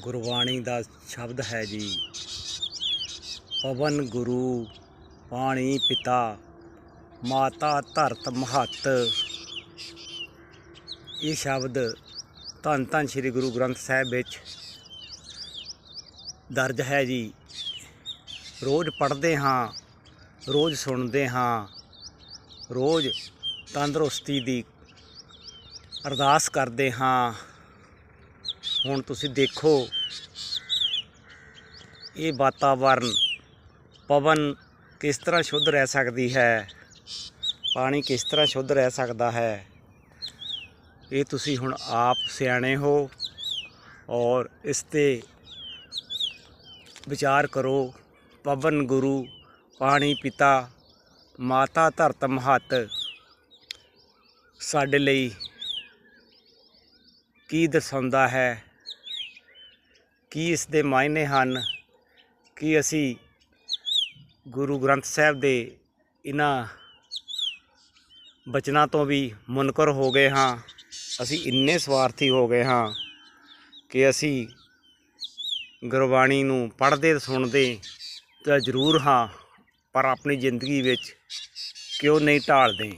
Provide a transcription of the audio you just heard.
ਗੁਰਬਾਣੀ ਦਾ ਸ਼ਬਦ ਹੈ ਜੀ। ਪਵਨ ਗੁਰੂ, ਪਾਣੀ ਪਿਤਾ, ਮਾਤਾ ਧਰਤ ਮਹੱਤ। ਇਹ ਸ਼ਬਦ ਧੰਨ ਧੰਨ ਸ੍ਰੀ ਗੁਰੂ ਗ੍ਰੰਥ ਸਾਹਿਬ ਵਿੱਚ ਦਰਜ ਹੈ ਜੀ। ਰੋਜ਼ ਪੜ੍ਹਦੇ ਹਾਂ, ਰੋਜ਼ ਸੁਣਦੇ ਹਾਂ, ਰੋਜ਼ ਤੰਦਰੁਸਤੀ ਦੀ ਅਰਦਾਸ ਕਰਦੇ ਹਾਂ। ਹੁਣ ਤੁਸੀਂ ਦੇਖੋ, ਇਹ ਵਾਤਾਵਰਨ, ਪਵਨ ਕਿਸ ਤਰ੍ਹਾਂ ਸ਼ੁੱਧ ਰਹਿ ਸਕਦੀ ਹੈ? ਪਾਣੀ ਕਿਸ ਤਰ੍ਹਾਂ ਸ਼ੁੱਧ ਰਹਿ ਸਕਦਾ ਹੈ? ਇਹ ਤੁਸੀਂ ਹੁਣ ਆਪ ਸਿਆਣੇ ਹੋ ਔਰ ਇਸ ਤੇ ਵਿਚਾਰ ਕਰੋ। ਪਵਨ ਗੁਰੂ, ਪਾਣੀ ਪਿਤਾ, ਮਾਤਾ ਧਰਤ ਮਹੱਤ, ਸਾਡੇ ਲਈ ਕੀ ਦਰਸਾਉਂਦਾ ਹੈ? ਕੀ ਇਸ ਦੇ ਮਾਇਨੇ ਹਨ? ਕਿ ਅਸੀਂ ਗੁਰੂ ਗ੍ਰੰਥ ਸਾਹਿਬ ਦੇ ਇਹਨਾਂ ਬਚਨਾਂ ਤੋਂ ਵੀ ਮੁਨਕਰ ਹੋ ਗਏ ਹਾਂ? ਅਸੀਂ ਇੰਨੇ ਸਵਾਰਥੀ ਹੋ ਗਏ ਹਾਂ ਕਿ ਅਸੀਂ ਗੁਰਬਾਣੀ ਨੂੰ ਪੜ੍ਹਦੇ, ਸੁਣਦੇ ਤਾਂ ਜ਼ਰੂਰ ਹਾਂ, ਪਰ ਆਪਣੀ ਜ਼ਿੰਦਗੀ ਵਿੱਚ ਕਿਉਂ ਨਹੀਂ ਢਾਲਦੇ?